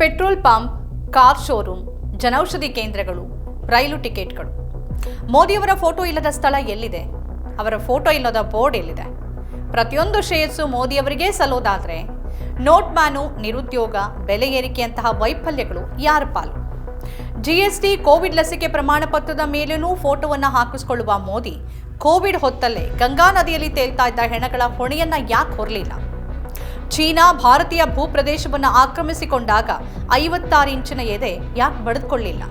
Petrol pump, car showroom, ಜನೌಷಧಿ ಕೇಂದ್ರಗಳು, ರೈಲು ಟಿಕೆಟ್ಗಳು. ಮೋದಿಯವರ ಫೋಟೋ ಇಲ್ಲದ ಸ್ಥಳ ಎಲ್ಲಿದೆ? ಅವರ ಫೋಟೋ ಇಲ್ಲದ ಬೋರ್ಡ್ ಎಲ್ಲಿದೆ? ಪ್ರತಿಯೊಂದು ಶ್ರೇಯಸ್ಸು ಮೋದಿಯವರಿಗೆ ಸಲ್ಲೋದಾದರೆ ನೋಟ್ ಮ್ಯಾನು ನಿರುದ್ಯೋಗ, ಬೆಲೆ ಏರಿಕೆಯಂತಹ ವೈಫಲ್ಯಗಳು ಯಾರ ಪಾಲು? ಜಿಎಸ್ಟಿ ಕೋವಿಡ್ ಲಸಿಕೆ ಪ್ರಮಾಣ ಪತ್ರದ ಮೇಲೇನೂ ಫೋಟೋವನ್ನು ಹಾಕಿಸಿಕೊಳ್ಳುವ ಮೋದಿ, ಕೋವಿಡ್ ಹೊತ್ತಲ್ಲೇ ಗಂಗಾ ನದಿಯಲ್ಲಿ ತೇಲ್ತಾ ಇದ್ದ ಹೆಣಗಳ ಹೊಣೆಯನ್ನ ಯಾಕೆ ಹೊರಲಿಲ್ಲ? ಚೀನಾ ಭಾರತೀಯ ಭೂಪ್ರದೇಶವನ್ನು ಆಕ್ರಮಿಸಿಕೊಂಡಾಗ ಐವತ್ತಾರು ಇಂಚಿನ ಎದೆ ಯಾಕೆ ಬಡಿದುಕೊಳ್ಳಿಲ್ಲ?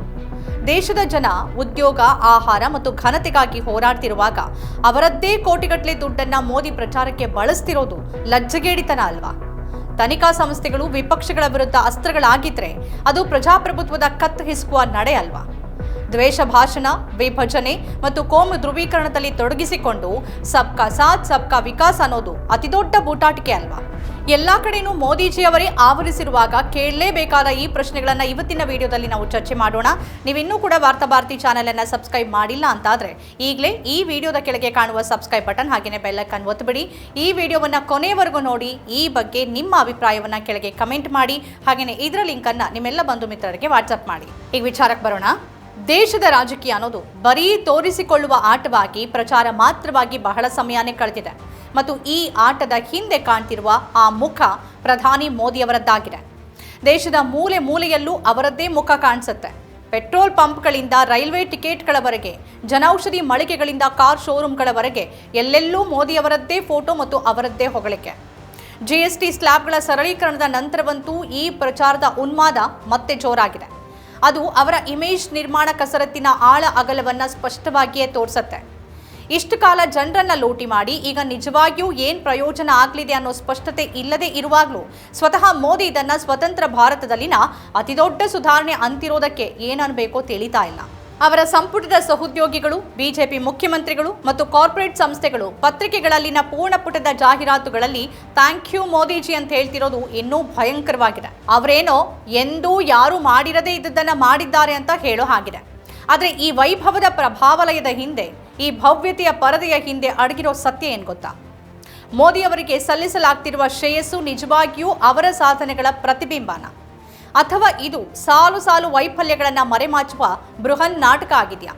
ದೇಶದ ಜನ ಉದ್ಯೋಗ, ಆಹಾರ ಮತ್ತು ಘನತೆಗಾಗಿ ಹೋರಾಡ್ತಿರುವಾಗ ಅವರದ್ದೇ ಕೋಟಿಗಟ್ಟಲೆ ದುಡ್ಡನ್ನ ಮೋದಿ ಪ್ರಚಾರಕ್ಕೆ ಬಳಸ್ತಿರೋದು ಲಜ್ಜಗೇಡಿತನ ಅಲ್ವಾ? ತನಿಖಾ ಸಂಸ್ಥೆಗಳು ವಿಪಕ್ಷಗಳ ವಿರುದ್ಧ ಅಸ್ತ್ರಗಳಾಗಿದ್ರೆ ಅದು ಪ್ರಜಾಪ್ರಭುತ್ವದ ಕತ್ತು ಹಿಸುಕುವ ನಡೆ ಅಲ್ವಾ? ದ್ವೇಷ ಭಾಷಣ, ವಿಭಜನೆ ಮತ್ತು ಕೋಮು ಧ್ರುವೀಕರಣದಲ್ಲಿ ತೊಡಗಿಸಿಕೊಂಡು ಸಬ್ಕಾ ಸಾಥ್, ಸಬ್ಕಾ ವಿಕಾಸ್ ಅನ್ನೋದು ಅತಿದೊಡ್ಡ ಬೂಟಾಟಿಕೆ ಅಲ್ವಾ? ಎಲ್ಲಾ ಕಡೆನೂ ಮೋದಿಜಿಯವರೇ ಆವರಿಸಿರುವಾಗ ಕೇಳಲೇಬೇಕಾದ ಈ ಪ್ರಶ್ನೆಗಳನ್ನು ಇವತ್ತಿನ ವಿಡಿಯೋದಲ್ಲಿ ನಾವು ಚರ್ಚೆ ಮಾಡೋಣ. ನೀವಿನ್ನೂ ಕೂಡ ವಾರ್ತಾ ಭಾರತಿ ಚಾನೆಲ್ ಅನ್ನ ಸಬ್ಸ್ಕ್ರೈಬ್ ಮಾಡಿಲ್ಲ ಅಂತಾದರೆ ಈಗಲೇ ಈ ವಿಡಿಯೋದ ಕೆಳಗೆ ಕಾಣುವ ಸಬ್ಸ್ಕ್ರೈಬ್ ಬಟನ್ ಹಾಗೆಯೇ ಬೆಲ್ಲಕ್ಕನ್ನು ಒತ್ತಬಿಡಿ ಈ ವಿಡಿಯೋವನ್ನ ಕೊನೆಯವರೆಗೂ ನೋಡಿ, ಈ ಬಗ್ಗೆ ನಿಮ್ಮ ಅಭಿಪ್ರಾಯವನ್ನ ಕೆಳಗೆ ಕಮೆಂಟ್ ಮಾಡಿ ಹಾಗೆಯೇ ಇದರ ಲಿಂಕ್ ಅನ್ನ ನಿಮ್ಮೆಲ್ಲ ಬಂಧು ಮಿತ್ರರಿಗೆ ವಾಟ್ಸಪ್ ಮಾಡಿ. ಈಗ ವಿಚಾರಕ್ಕೆ ಬರೋಣ. ದೇಶದ ರಾಜಕೀಯ ಅನ್ನೋದು ಬರೀ ತೋರಿಸಿಕೊಳ್ಳುವ ಆಟವಾಗಿ, ಪ್ರಚಾರ ಮಾತ್ರವಾಗಿ ಬಹಳ ಸಮಯನೇ ಕಳೆದಿದೆ. ಮತ್ತು ಈ ಆಟದ ಹಿಂದೆ ಕಾಣ್ತಿರುವ ಆ ಮುಖ ಪ್ರಧಾನಿ ಮೋದಿಯವರದ್ದಾಗಿದೆ ದೇಶದ ಮೂಲೆ ಮೂಲೆಯಲ್ಲೂ ಅವರದ್ದೇ ಮುಖ ಕಾಣಿಸುತ್ತೆ. ಪೆಟ್ರೋಲ್ ಪಂಪ್ಗಳಿಂದ ರೈಲ್ವೆ ಟಿಕೆಟ್ಗಳವರೆಗೆ, ಜನೌಷಧಿ ಮಳಿಗೆಗಳಿಂದ ಕಾರ್ ಶೋರೂಮ್ಗಳವರೆಗೆ ಎಲ್ಲೆಲ್ಲೂ ಮೋದಿಯವರದ್ದೇ ಫೋಟೋ ಮತ್ತು ಅವರದ್ದೇ ಹೊಗಳಿಕೆ. ಜಿಎಸ್ಟಿ ಸ್ಲ್ಯಾಬ್ಗಳ ಸರಳೀಕರಣದ ನಂತರವಂತೂ ಈ ಪ್ರಚಾರದ ಉನ್ಮಾದ ಮತ್ತೆ ಜೋರಾಗಿದೆ. ಅದು ಅವರ ಇಮೇಜ್ ನಿರ್ಮಾಣ ಕಸರತ್ತಿನ ಆಳ ಅಗಲವನ್ನು ಸ್ಪಷ್ಟವಾಗಿಯೇ ತೋರಿಸುತ್ತೆ. ಇಷ್ಟು ಕಾಲ ಜನರನ್ನ ಲೂಟಿ ಮಾಡಿ ಈಗ ನಿಜವಾಗಿಯೂ ಏನು ಪ್ರಯೋಜನ ಆಗಲಿದೆ ಅನ್ನೋ ಸ್ಪಷ್ಟತೆ ಇಲ್ಲದೆ ಇರುವಾಗಲೂ ಸ್ವತಃ ಮೋದಿ ಇದನ್ನು ಸ್ವತಂತ್ರ ಭಾರತದಲ್ಲಿನ ಅತಿದೊಡ್ಡ ಸುಧಾರಣೆ ಅಂತಿರೋದಕ್ಕೆ ಏನನ್ನಬೇಕೋ ತಿಳಿತಾ ಇಲ್ಲ. ಅವರ ಸಂಪುಟದ ಸಹೋದ್ಯೋಗಿಗಳು, ಬಿಜೆಪಿ ಮುಖ್ಯಮಂತ್ರಿಗಳು ಮತ್ತು ಕಾರ್ಪೊರೇಟ್ ಸಂಸ್ಥೆಗಳು ಪತ್ರಿಕೆಗಳಲ್ಲಿನ ಪೂರ್ಣ ಪುಟದ ಜಾಹೀರಾತುಗಳಲ್ಲಿ ಥ್ಯಾಂಕ್ ಯು ಮೋದಿಜಿ ಅಂತ ಹೇಳ್ತಿರೋದು ಇನ್ನೂ ಭಯಂಕರವಾಗಿದೆ. ಅವರೇನೋ ಎಂದೂ ಯಾರು ಮಾಡಿರದೇ ಇದ್ದದ್ದನ್ನು ಮಾಡಿದ್ದಾರೆ ಅಂತ ಹೇಳೋ ಹಾಗಿದೆ. ಆದರೆ ಈ ವೈಭವದ ಪ್ರಭಾವಲಯದ ಹಿಂದೆ, ಈ ಭವ್ಯತೆಯ ಪರದೆಯ ಹಿಂದೆ ಅಡಗಿರೋ ಸತ್ಯ ಏನು ಗೊತ್ತಾ? ಮೋದಿ ಅವರಿಗೆ ಸಲ್ಲಿಸಲಾಗ್ತಿರುವ ಶ್ರೇಯಸ್ಸು ನಿಜವಾಗಿಯೂ ಅವರ ಸಾಧನೆಗಳ ಪ್ರತಿಬಿಂಬನ. ಅಥವಾ ಇದು ಸಾಲು ಸಾಲು ವೈಫಲ್ಯಗಳನ್ನು ಮರೆಮಾಚುವ ಬೃಹನ್ ನಾಟಕ ಆಗಿದೆಯಾ?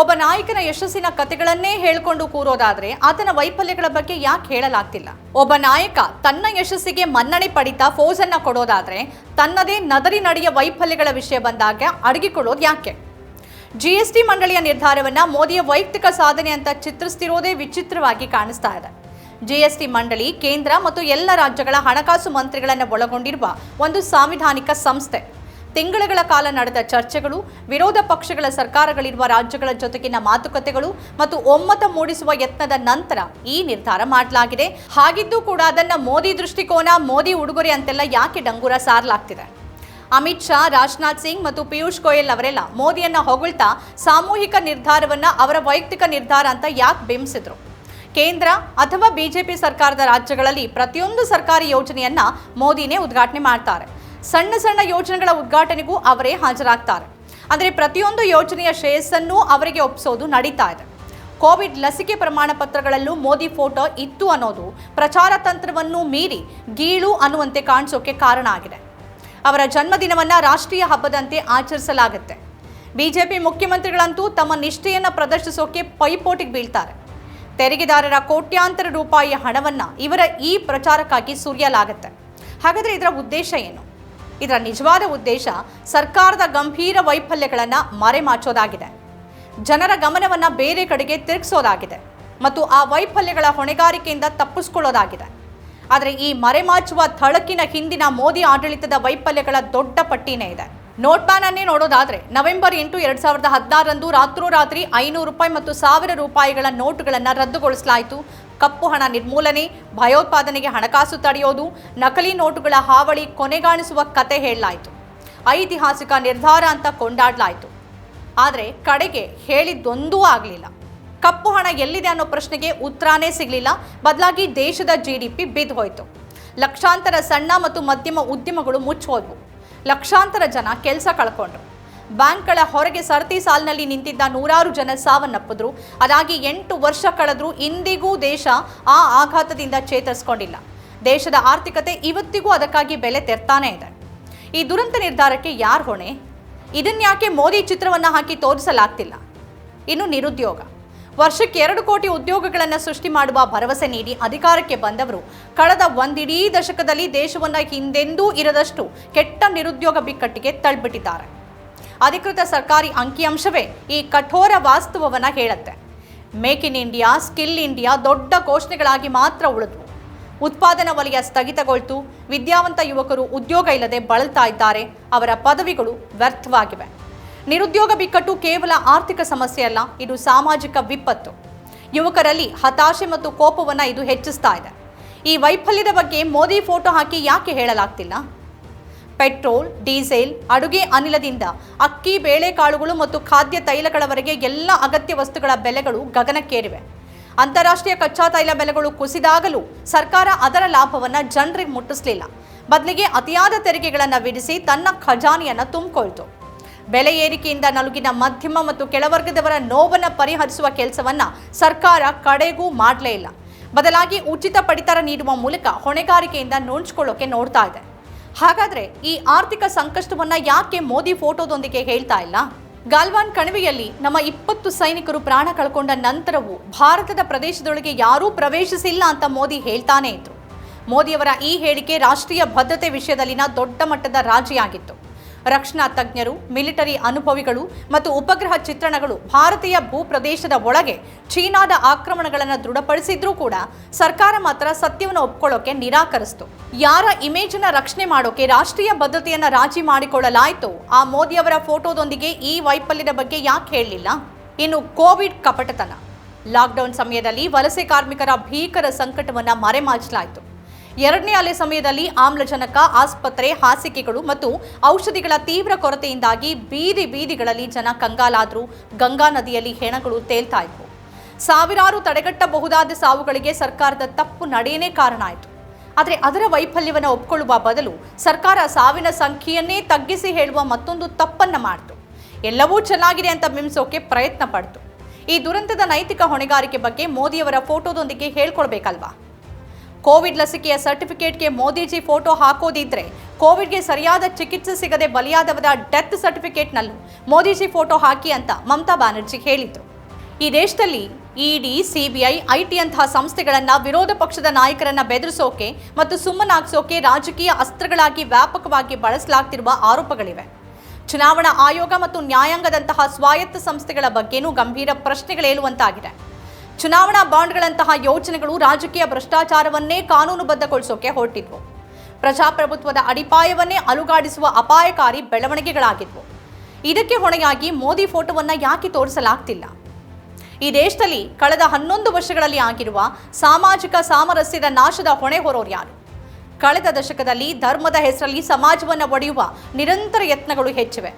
ಒಬ್ಬ ನಾಯಕನ ಯಶಸ್ಸಿನ ಕಥೆಗಳನ್ನೇ ಹೇಳ್ಕೊಂಡು ಕೂರೋದಾದ್ರೆ ಆತನ ವೈಫಲ್ಯಗಳ ಬಗ್ಗೆ ಯಾಕೆ ಹೇಳಲಾಗ್ತಿಲ್ಲ? ಒಬ್ಬ ನಾಯಕ ತನ್ನ ಯಶಸ್ಸಿಗೆ ಮನ್ನಣೆ ಪಡಿತಾ ಫೋಸನ್ನ ಕೊಡೋದಾದ್ರೆ ತನ್ನದೇ ನದರಿ ನಡೆಯ ವೈಫಲ್ಯಗಳ ವಿಷಯ ಬಂದಾಗ ಅಡಗಿಕೊಳ್ಳೋದು ಯಾಕೆ? ಜಿಎಸ್ಟಿ ಮಂಡಳಿಯ ನಿರ್ಧಾರವನ್ನ ಮೋದಿಯ ವೈಯಕ್ತಿಕ ಸಾಧನೆ ಅಂತ ಚಿತ್ರಿಸ್ತಿರೋದೇ ವಿಚಿತ್ರವಾಗಿ ಕಾಣಿಸ್ತಾ ಇದೆ. ಜಿಎಸ್ಟಿ ಮಂಡಳಿ, ಕೇಂದ್ರ ಮತ್ತು ಎಲ್ಲ ರಾಜ್ಯಗಳ ಹಣಕಾಸು ಮಂತ್ರಿಗಳನ್ನು ಒಳಗೊಂಡಿರುವ ಒಂದು ಸಾಂವಿಧಾನಿಕ ಸಂಸ್ಥೆ. ತಿಂಗಳುಗಳ ಕಾಲ ನಡೆದ ಚರ್ಚೆಗಳು, ವಿರೋಧ ಪಕ್ಷಗಳ ಸರ್ಕಾರಗಳಿರುವ ರಾಜ್ಯಗಳ ಜೊತೆಗಿನ ಮಾತುಕತೆಗಳು ಮತ್ತು ಒಮ್ಮತ ಮೂಡಿಸುವ ಯತ್ನದ ನಂತರ ಈ ನಿರ್ಧಾರ ಮಾಡಲಾಗಿದೆ. ಹಾಗಿದ್ದೂ ಕೂಡ ಅದನ್ನು ಮೋದಿ ದೃಷ್ಟಿಕೋನ, ಮೋದಿ ಉಡುಗೊರೆ ಅಂತೆಲ್ಲ ಯಾಕೆ ಡಂಗೂರ ಸಾರಲಾಗ್ತಿದೆ? ಅಮಿತ್ ಶಾ, ರಾಜನಾಥ್ ಸಿಂಗ್ ಮತ್ತು ಪಿಯೂಷ್ ಗೋಯಲ್ ಅವರೆಲ್ಲ ಮೋದಿಯನ್ನ ಹೊಗಳ್ತಾ ಸಾಮೂಹಿಕ ನಿರ್ಧಾರವನ್ನ ಅವರ ವೈಯಕ್ತಿಕ ನಿರ್ಧಾರ ಅಂತ ಯಾಕೆ ಬಿಂಬಿಸಿದ್ರು? ಕೇಂದ್ರ ಅಥವಾ ಬಿಜೆಪಿ ಸರ್ಕಾರದ ರಾಜ್ಯಗಳಲ್ಲಿ ಪ್ರತಿಯೊಂದು ಸರ್ಕಾರಿ ಯೋಜನೆಯನ್ನ ಮೋದಿನೇ ಉದ್ಘಾಟನೆ ಮಾಡ್ತಾರೆ. ಸಣ್ಣ ಸಣ್ಣ ಯೋಜನೆಗಳ ಉದ್ಘಾಟನೆಗೂ ಅವರೇ ಹಾಜರಾಗ್ತಾರೆ. ಅಂದರೆ ಪ್ರತಿಯೊಂದು ಯೋಜನೆಯ ಶ್ರೇಯಸ್ಸನ್ನು ಅವರಿಗೆ ಒಪ್ಪಿಸೋದು ನಡೀತಾ ಇದೆ. ಕೋವಿಡ್ ಲಸಿಕೆ ಪ್ರಮಾಣ ಪತ್ರಗಳಲ್ಲೂ ಮೋದಿ ಫೋಟೋ ಇತ್ತು ಅನ್ನೋದು ಪ್ರಚಾರ ತಂತ್ರವನ್ನು ಮೀರಿ ಗೀಳು ಅನ್ನುವಂತೆ ಕಾಣಿಸೋಕೆ ಕಾರಣ ಆಗಿದೆ. ಅವರ ಜನ್ಮದಿನವನ್ನು ರಾಷ್ಟ್ರೀಯ ಹಬ್ಬದಂತೆ ಆಚರಿಸಲಾಗುತ್ತೆ. ಬಿಜೆಪಿ ಮುಖ್ಯಮಂತ್ರಿಗಳಂತೂ ತಮ್ಮ ನಿಷ್ಠೆಯನ್ನು ಪ್ರದರ್ಶಿಸೋಕೆ ಪೈಪೋಟಿಗೆ ಬೀಳ್ತಾರೆ. ತೆರಿಗೆದಾರರ ಕೋಟ್ಯಾಂತರ ರೂಪಾಯಿಯ ಹಣವನ್ನ ಇವರ ಈ ಪ್ರಚಾರಕ್ಕಾಗಿ ಸುರಿಯಲಾಗುತ್ತೆ. ಹಾಗಾದ್ರೆ ಇದರ ಉದ್ದೇಶ ಏನು? ಇದರ ನಿಜವಾದ ಉದ್ದೇಶ ಸರ್ಕಾರದ ಗಂಭೀರ ವೈಫಲ್ಯಗಳನ್ನು ಮರೆಮಾಚೋದಾಗಿದೆ. ಜನರ ಗಮನವನ್ನ ಬೇರೆ ಕಡೆಗೆ ತಿರುಗಿಸೋದಾಗಿದೆ ಮತ್ತು ಆ ವೈಫಲ್ಯಗಳ ಹೊಣೆಗಾರಿಕೆಯಿಂದ ತಪ್ಪಿಸ್ಕೊಳ್ಳೋದಾಗಿದೆ. ಆದರೆ ಈ ಮರೆಮಾಚುವ ಥಳಕಿನ ಹಿಂದಿನ ಮೋದಿ ಆಡಳಿತದ ವೈಫಲ್ಯಗಳ ದೊಡ್ಡ ಪಟ್ಟಿನೇ ಇದೆ. ನೋಟ್ ಬ್ಯಾನ್ ಅನ್ನೇ ನೋಡೋದಾದ್ರೆ ನವೆಂಬರ್ ಎಂಟು ಎರಡ್ ಸಾವಿರದ ಹದಿನಾರರಂದು ರಾತ್ರೋರಾತ್ರಿ ಐನೂರು ರೂಪಾಯಿ ಮತ್ತು ಸಾವಿರ ರೂಪಾಯಿಗಳ ನೋಟುಗಳನ್ನು ರದ್ದುಗೊಳಿಸಲಾಯಿತು. ಕಪ್ಪು ಹಣ ನಿರ್ಮೂಲನೆ, ಭಯೋತ್ಪಾದನೆಗೆ ಹಣಕಾಸು ತಡೆಯೋದು, ನಕಲಿ ನೋಟುಗಳ ಹಾವಳಿ ಕೊನೆಗಾಣಿಸುವ ಕತೆ ಹೇಳಲಾಯಿತು. ಐತಿಹಾಸಿಕ ನಿರ್ಧಾರ ಅಂತ ಕೊಂಡಾಡಲಾಯಿತು. ಆದರೆ ಕಡೆಗೆ ಹೇಳಿದ್ದೊಂದೂ ಆಗಲಿಲ್ಲ. ಕಪ್ಪು ಹಣ ಎಲ್ಲಿದೆ ಅನ್ನೋ ಪ್ರಶ್ನೆಗೆ ಉತ್ತರನೇ ಸಿಗಲಿಲ್ಲ. ಬದಲಾಗಿ ದೇಶದ ಜಿ ಡಿ ಪಿ ಬಿದ್ದು ಹೋಯಿತು. ಲಕ್ಷಾಂತರ ಸಣ್ಣ ಮತ್ತು ಮಧ್ಯಮ ಉದ್ಯಮಗಳು ಮುಚ್ಚೋದ್ವು ಲಕ್ಷಾಂತರ ಜನ ಕೆಲಸ ಕಳ್ಕೊಂಡ್ರು. ಬ್ಯಾಂಕ್ಗಳ ಹೊರಗೆ ಸರತಿ ಸಾಲಿನಲ್ಲಿ ನಿಂತಿದ್ದ ನೂರಾರು ಜನ ಸಾವನ್ನಪ್ಪಿದ್ರು. ಅದಾಗಿ ಎಂಟು ವರ್ಷ ಕಳೆದ್ರೂ ಇಂದಿಗೂ ದೇಶ ಆ ಆಘಾತದಿಂದ ಚೇತರಿಸ್ಕೊಂಡಿಲ್ಲ. ದೇಶದ ಆರ್ಥಿಕತೆ ಇವತ್ತಿಗೂ ಅದಕ್ಕಾಗಿ ಬೆಲೆ ತೆರ್ತಾನೇ ಇದೆ. ಈ ದುರಂತ ನಿರ್ಧಾರಕ್ಕೆ ಯಾರು ಹೊಣೆ? ಇದನ್ಯಾಕೆ ಮೋದಿ ಚಿತ್ರವನ್ನು ಹಾಕಿ ತೋರಿಸಲಾಗ್ತಿಲ್ಲ? ಇನ್ನು ನಿರುದ್ಯೋಗ. ವರ್ಷಕ್ಕೆ ಎರಡು ಕೋಟಿ ಉದ್ಯೋಗಗಳನ್ನು ಸೃಷ್ಟಿ ಮಾಡುವ ಭರವಸೆ ನೀಡಿ ಅಧಿಕಾರಕ್ಕೆ ಬಂದವರು. ಕಳೆದ ಒಂದಿಡೀ ದಶಕದಲ್ಲಿ ದೇಶವನ್ನು ಹಿಂದೆಂದೂ ಇರದಷ್ಟು ಕೆಟ್ಟ ನಿರುದ್ಯೋಗ ಬಿಕ್ಕಟ್ಟಿಗೆ ತಳ್ಬಿಟ್ಟಿದ್ದಾರೆ ಅಧಿಕೃತ ಸರ್ಕಾರಿ ಅಂಕಿಅಂಶವೇ ಈ ಕಠೋರ ವಾಸ್ತವವನ್ನು ಹೇಳುತ್ತೆ. Make in India, skill India ದೊಡ್ಡ ಘೋಷಣೆಗಳಾಗಿ ಮಾತ್ರ ಉಳಿದ್ವು. ಉತ್ಪಾದನಾ ವಲಯ ಸ್ಥಗಿತಗೊಳ್ತು. ವಿದ್ಯಾವಂತ ಯುವಕರು ಉದ್ಯೋಗ ಇಲ್ಲದೆ ಬಳಲ್ತಾ ಇದ್ದಾರೆ. ಅವರ ಪದವಿಗಳು ವ್ಯರ್ಥವಾಗಿವೆ. ನಿರುದ್ಯೋಗ ಬಿಕ್ಕಟ್ಟು ಕೇವಲ ಆರ್ಥಿಕ ಸಮಸ್ಯೆ ಅಲ್ಲ, ಇದು ಸಾಮಾಜಿಕ ವಿಪತ್ತು. ಯುವಕರಲ್ಲಿ ಹತಾಶೆ ಮತ್ತು ಕೋಪವನ್ನು ಇದು ಹೆಚ್ಚಿಸ್ತಾ ಇದೆ. ಈ ವೈಫಲ್ಯದ ಬಗ್ಗೆ ಮೋದಿ ಫೋಟೋ ಹಾಕಿ ಯಾಕೆ ಹೇಳಲಾಗ್ತಿಲ್ಲ? ಪೆಟ್ರೋಲ್, ಡೀಸೆಲ್, ಅಡುಗೆ ಅನಿಲದಿಂದ ಅಕ್ಕಿ, ಬೇಳೆಕಾಳುಗಳು ಮತ್ತು ಖಾದ್ಯ ತೈಲಗಳವರೆಗೆ ಎಲ್ಲ ಅಗತ್ಯ ವಸ್ತುಗಳ ಬೆಲೆಗಳು ಗಗನಕ್ಕೇರಿವೆ. ಅಂತಾರಾಷ್ಟ್ರೀಯ ಕಚ್ಚಾ ತೈಲ ಬೆಲೆಗಳು ಕುಸಿದಾಗಲೂ ಸರ್ಕಾರ ಅದರ ಲಾಭವನ್ನು ಜನರಿಗೆ ಮುಟ್ಟಿಸಲಿಲ್ಲ. ಬದಲಿಗೆ ಅತಿಯಾದ ತೆರಿಗೆಗಳನ್ನು ವಿಧಿಸಿ ತನ್ನ ಖಜಾನೆಯನ್ನು ತುಂಬಿಕೊಳ್ತು. ಬೆಲೆ ಏರಿಕೆಯಿಂದ ನಲುಗಿನ ಮಧ್ಯಮ ಮತ್ತು ಕೆಳವರ್ಗದವರ ನೋವನ್ನು ಪರಿಹರಿಸುವ ಕೆಲಸವನ್ನ ಸರ್ಕಾರ ಕಡೆಗೂ ಮಾಡಲೇ ಇಲ್ಲ. ಬದಲಾಗಿ ಉಚಿತ ಪಡಿತರ ನೀಡುವ ಮೂಲಕ ಹೊಣೆಗಾರಿಕೆಯಿಂದ ನೋಡ್ಸ್ಕೊಳ್ಳೋಕೆ ನೋಡ್ತಾ ಇದೆ. ಹಾಗಾದ್ರೆ ಈ ಆರ್ಥಿಕ ಸಂಕಷ್ಟವನ್ನ ಯಾಕೆ ಮೋದಿ ಫೋಟೋದೊಂದಿಗೆ ಹೇಳ್ತಾ ಇಲ್ಲ? ಗಾಲ್ವಾನ್ ಕಣಿವೆಯಲ್ಲಿ ನಮ್ಮ ಇಪ್ಪತ್ತು ಸೈನಿಕರು ಪ್ರಾಣ ಕಳ್ಕೊಂಡ ನಂತರವೂ ಭಾರತದ ಪ್ರದೇಶದೊಳಗೆ ಯಾರೂ ಪ್ರವೇಶಿಸಿಲ್ಲ ಅಂತ ಮೋದಿ ಹೇಳ್ತಾನೇ ಇದ್ರು. ಮೋದಿಯವರ ಈ ಹೇಳಿಕೆ ರಾಷ್ಟ್ರೀಯ ಭದ್ರತೆ ವಿಷಯದಲ್ಲಿನ ದೊಡ್ಡ ಮಟ್ಟದ ರಾಜಿಯಾಗಿತ್ತು. ರಕ್ಷಣಾ ತಜ್ಞರು, ಮಿಲಿಟರಿ ಅನುಭವಿಗಳು ಮತ್ತು ಉಪಗ್ರಹ ಚಿತ್ರಣಗಳು ಭಾರತೀಯ ಭೂಪ್ರದೇಶದ ಒಳಗೆ ಚೀನಾದ ಆಕ್ರಮಣಗಳನ್ನು ದೃಢಪಡಿಸಿದ್ರೂ ಕೂಡ ಸರ್ಕಾರ ಮಾತ್ರ ಸತ್ಯವನ್ನು ಒಪ್ಕೊಳ್ಳೋಕೆ ನಿರಾಕರಿಸಿತು. ಯಾರ ಇಮೇಜನ್ನ ರಕ್ಷಣೆ ಮಾಡೋಕೆ ರಾಷ್ಟ್ರೀಯ ಭದ್ರತೆಯನ್ನು ರಾಜಿ ಮಾಡಿಕೊಳ್ಳಲಾಯಿತು? ಆ ಮೋದಿಯವರ ಫೋಟೋದೊಂದಿಗೆ ಈ ವೈಫಲ್ಯದ ಬಗ್ಗೆ ಯಾಕೆ ಹೇಳಲಿಲ್ಲ? ಇನ್ನು ಕೋವಿಡ್ ಕಪಟತನ. ಲಾಕ್ಡೌನ್ ಸಮಯದಲ್ಲಿ ವಲಸೆ ಕಾರ್ಮಿಕರ ಭೀಕರ ಸಂಕಟವನ್ನು ಮರೆಮಾಚಲಾಯಿತು. ಎರಡನೇ ಅಲೆ ಸಮಯದಲ್ಲಿ ಆಮ್ಲಜನಕ, ಆಸ್ಪತ್ರೆ, ಹಾಸಿಗೆಗಳು ಮತ್ತು ಔಷಧಿಗಳ ತೀವ್ರ ಕೊರತೆಯಿಂದಾಗಿ ಬೀದಿ ಬೀದಿಗಳಲ್ಲಿ ಜನ ಕಂಗಾಲಾದರೂ ಗಂಗಾ ನದಿಯಲ್ಲಿ ಹೆಣಗಳು ತೇಲ್ತಾ ಇದ್ವು. ಸಾವಿರಾರು ತಡೆಗಟ್ಟಬಹುದಾದ ಸಾವುಗಳಿಗೆ ಸರ್ಕಾರದ ತಪ್ಪು ನಡೆಯೇ ಕಾರಣ ಆಯಿತು. ಆದರೆ ಅದರ ವೈಫಲ್ಯವನ್ನು ಒಪ್ಕೊಳ್ಳುವ ಬದಲು ಸರ್ಕಾರ ಸಾವಿನ ಸಂಖ್ಯೆಯನ್ನೇ ತಗ್ಗಿಸಿ ಹೇಳುವ ಮತ್ತೊಂದು ತಪ್ಪನ್ನು ಮಾಡಿತು. ಎಲ್ಲವೂ ಚೆನ್ನಾಗಿದೆ ಅಂತ ಬಿಂಬಿಸೋಕೆ ಪ್ರಯತ್ನ ಪಡ್ತು. ಈ ದುರಂತದ ನೈತಿಕ ಹೊಣೆಗಾರಿಕೆ ಬಗ್ಗೆ ಮೋದಿಯವರ ಫೋಟೋದೊಂದಿಗೆ ಹೇಳ್ಕೊಳ್ಬೇಕಲ್ವಾ? ಕೋವಿಡ್ ಲಸಿಕೆಯ ಸರ್ಟಿಫಿಕೇಟ್ಗೆ ಮೋದಿಜಿ ಫೋಟೋ ಹಾಕೋದಿದ್ರೆ ಕೋವಿಡ್ಗೆ ಸರಿಯಾದ ಚಿಕಿತ್ಸೆ ಸಿಗದೆ ಬಲಿಯಾದವರ ಡೆತ್ ಸರ್ಟಿಫಿಕೇಟ್ನಲ್ಲೂ ಮೋದಿಜಿ ಫೋಟೋ ಹಾಕಿ ಅಂತ ಮಮತಾ ಬ್ಯಾನರ್ಜಿ ಹೇಳಿದರು. ಈ ದೇಶದಲ್ಲಿ ಇಡಿ, ಸಿಬಿಐ ಐಟಿ ಅಂತಹ ಸಂಸ್ಥೆಗಳನ್ನು ವಿರೋಧ ಪಕ್ಷದ ನಾಯಕರನ್ನ ಬೆದರಿಸೋಕೆ ಮತ್ತು ಸುಮ್ಮನಾಗ್ಸೋಕೆ ರಾಜಕೀಯ ಅಸ್ತ್ರಗಳಾಗಿ ವ್ಯಾಪಕವಾಗಿ ಬಳಸಲಾಗ್ತಿರುವ ಆರೋಪಗಳಿವೆ. ಚುನಾವಣಾ ಆಯೋಗ ಮತ್ತು ನ್ಯಾಯಾಂಗದಂತಹ ಸ್ವಾಯತ್ತ ಸಂಸ್ಥೆಗಳ ಬಗ್ಗೆನೂ ಗಂಭೀರ ಪ್ರಶ್ನೆಗಳೇಳುವಂತಾಗಿದೆ. ಚುನಾವಣಾ ಬಾಂಡ್ಗಳಂತಹ ಯೋಜನೆಗಳು ರಾಜಕೀಯ ಭ್ರಷ್ಟಾಚಾರವನ್ನೇ ಕಾನೂನುಬದ್ಧಗೊಳಿಸೋಕೆ ಹೊರಟಿದ್ವು. ಪ್ರಜಾಪ್ರಭುತ್ವದ ಅಡಿಪಾಯವನ್ನೇ ಅಲುಗಾಡಿಸುವ ಅಪಾಯಕಾರಿ ಬೆಳವಣಿಗೆಗಳಾಗಿದ್ವು. ಇದಕ್ಕೆ ಹೊಣೆಯಾಗಿ ಮೋದಿ ಫೋಟೋವನ್ನು ಯಾಕೆ ತೋರಿಸಲಾಗ್ತಿಲ್ಲ? ಈ ದೇಶದಲ್ಲಿ ಕಳೆದ ಹನ್ನೊಂದು ವರ್ಷಗಳಲ್ಲಿ ಆಗಿರುವ ಸಾಮಾಜಿಕ ಸಾಮರಸ್ಯದ ನಾಶದ ಹೊಣೆ ಹೊರೋರು ಯಾರು? ಕಳೆದ ದಶಕದಲ್ಲಿ ಧರ್ಮದ ಹೆಸರಲ್ಲಿ ಸಮಾಜವನ್ನು ಒಡೆಯುವ ನಿರಂತರ ಯತ್ನಗಳು ಹೆಚ್ಚಿವೆ.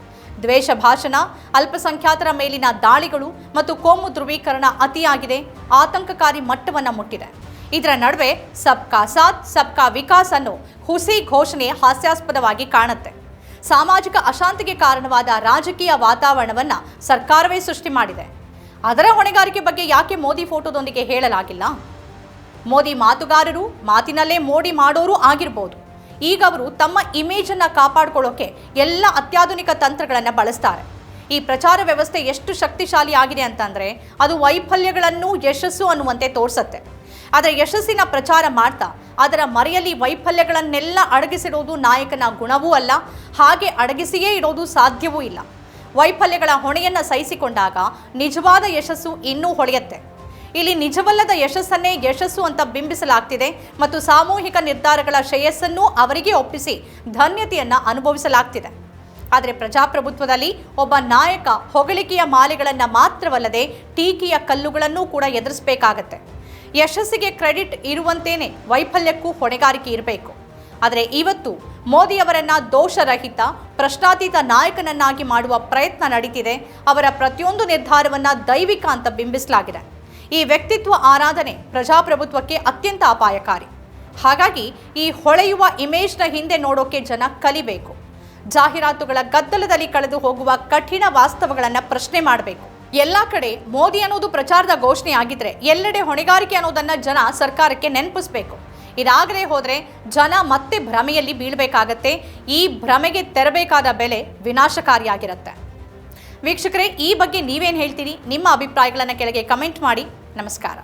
ದ್ವೇಷ ಭಾಷಣ, ಅಲ್ಪಸಂಖ್ಯಾತರ ಮೇಲಿನ ದಾಳಿಗಳು ಮತ್ತು ಕೋಮು ಧ್ರುವೀಕರಣ ಅತಿಯಾಗಿದೆ. ಆತಂಕಕಾರಿ ಮಟ್ಟವನ್ನು ಮುಟ್ಟಿದೆ. ಇದರ ನಡುವೆ ಸಬ್ಕಾ ಸಾಥ್, ಸಬ್ಕಾ ವಿಕಾಸ್ ಅನ್ನು ಹುಸಿ ಘೋಷಣೆ ಹಾಸ್ಯಾಸ್ಪದವಾಗಿ ಕಾಣುತ್ತೆ. ಸಾಮಾಜಿಕ ಅಶಾಂತಿಗೆ ಕಾರಣವಾದ ರಾಜಕೀಯ ವಾತಾವರಣವನ್ನು ಸರ್ಕಾರವೇ ಸೃಷ್ಟಿ ಮಾಡಿದೆ. ಅದರ ಹೊಣೆಗಾರಿಕೆ ಬಗ್ಗೆ ಯಾಕೆ ಮೋದಿ ಫೋಟೋದೊಂದಿಗೆ ಹೇಳಲಾಗಿಲ್ಲ? ಮೋದಿ ಮಾತುಗಾರರು ಮಾತಿನಲ್ಲೇ ಮೋಡಿ ಮಾಡೋರು ಆಗಿರ್ಬೋದು. ಈಗ ಅವರು ತಮ್ಮ ಇಮೇಜನ್ನು ಕಾಪಾಡಿಕೊಳ್ಳೋಕೆ ಎಲ್ಲ ಅತ್ಯಾಧುನಿಕ ತಂತ್ರಗಳನ್ನು ಬಳಸ್ತಾರೆ. ಈ ಪ್ರಚಾರ ವ್ಯವಸ್ಥೆ ಎಷ್ಟು ಶಕ್ತಿಶಾಲಿ ಆಗಿದೆ ಅಂತಂದರೆ ಅದು ವೈಫಲ್ಯಗಳನ್ನು ಯಶಸ್ಸು ಅನ್ನುವಂತೆ ತೋರಿಸುತ್ತೆ. ಆದರೆ ಯಶಸ್ಸಿನ ಪ್ರಚಾರ ಮಾಡ್ತಾ ಅದರ ಮರೆಯಲ್ಲಿ ವೈಫಲ್ಯಗಳನ್ನೆಲ್ಲ ಅಡಗಿಸಿಡೋದು ನಾಯಕನ ಗುಣವೂ ಅಲ್ಲ, ಹಾಗೆ ಅಡಗಿಸಿಯೇ ಇರೋದು ಸಾಧ್ಯವೂ ಇಲ್ಲ. ವೈಫಲ್ಯಗಳ ಹೊಣೆಯನ್ನು ಸಹಿಸಿಕೊಂಡಾಗ ನಿಜವಾದ ಯಶಸ್ಸು ಇನ್ನೂ ಹೊಳೆಯುತ್ತೆ. ಇಲ್ಲಿ ನಿಜವಲ್ಲದ ಯಶಸ್ಸನ್ನೇ ಯಶಸ್ಸು ಅಂತ ಬಿಂಬಿಸಲಾಗ್ತಿದೆ ಮತ್ತು ಸಾಮೂಹಿಕ ನಿರ್ಧಾರಗಳ ಶ್ರೇಯಸ್ಸನ್ನು ಅವರಿಗೆ ಒಪ್ಪಿಸಿ ಧನ್ಯತೆಯನ್ನ ಅನುಭವಿಸಲಾಗ್ತಿದೆ. ಆದರೆ ಪ್ರಜಾಪ್ರಭುತ್ವದಲ್ಲಿ ಒಬ್ಬ ನಾಯಕ ಹೊಗಳಿಕೆಯ ಮಾಲೆಗಳನ್ನು ಮಾತ್ರವಲ್ಲದೆ ಟೀಕೆಯ ಕಲ್ಲುಗಳನ್ನೂ ಕೂಡ ಎದುರಿಸಬೇಕಾಗತ್ತೆ. ಯಶಸ್ಸಿಗೆ ಕ್ರೆಡಿಟ್ ಇರುವಂತೇನೆ ವೈಫಲ್ಯಕ್ಕೂ ಹೊಣೆಗಾರಿಕೆ ಇರಬೇಕು. ಆದರೆ ಇವತ್ತು ಮೋದಿಯವರನ್ನ ದೋಷರಹಿತ ಪ್ರಶ್ನಾತೀತ ನಾಯಕನನ್ನಾಗಿ ಮಾಡುವ ಪ್ರಯತ್ನ ನಡೀತಿದೆ. ಅವರ ಪ್ರತಿಯೊಂದು ನಿರ್ಧಾರವನ್ನು ದೈವಿಕ ಅಂತ ಬಿಂಬಿಸಲಾಗಿದೆ. ಈ ವ್ಯಕ್ತಿತ್ವ ಆರಾಧನೆ ಪ್ರಜಾಪ್ರಭುತ್ವಕ್ಕೆ ಅತ್ಯಂತ ಅಪಾಯಕಾರಿ. ಹಾಗಾಗಿ ಈ ಹೊಳೆಯುವ ಇಮೇಜ್ನ ಹಿಂದೆ ನೋಡೋಕೆ ಜನ ಕಲಿಬೇಕು. ಜಾಹೀರಾತುಗಳ ಗದ್ದಲದಲ್ಲಿ ಕಳೆದು ಹೋಗುವ ಕಠಿಣ ವಾಸ್ತವಗಳನ್ನು ಪ್ರಶ್ನೆ ಮಾಡಬೇಕು. ಎಲ್ಲ ಕಡೆ ಮೋದಿ ಅನ್ನೋದು ಪ್ರಚಾರದ ಘೋಷಣೆ ಆಗಿದ್ರೆ ಎಲ್ಲೆಡೆ ಹೊಣೆಗಾರಿಕೆ ಅನ್ನೋದನ್ನ ಜನ ಸರ್ಕಾರಕ್ಕೆ ನೆನಪಿಸಬೇಕು. ಇದಾಗಲೇ ಹೋದರೆ ಜನ ಮತ್ತೆ ಭ್ರಮೆಯಲ್ಲಿ ಬೀಳಬೇಕಾಗತ್ತೆ. ಈ ಭ್ರಮೆಗೆ ತೆರಬೇಕಾದ ಬೆಲೆ ವಿನಾಶಕಾರಿಯಾಗಿರುತ್ತೆ. ವೀಕ್ಷಕರೇ, ಈ ಬಗ್ಗೆ ನೀವೇನು ಹೇಳ್ತೀರಿ? ನಿಮ್ಮ ಅಭಿಪ್ರಾಯಗಳನ್ನು ಕೆಳಗೆ ಕಮೆಂಟ್ ಮಾಡಿ. ನಮಸ್ಕಾರ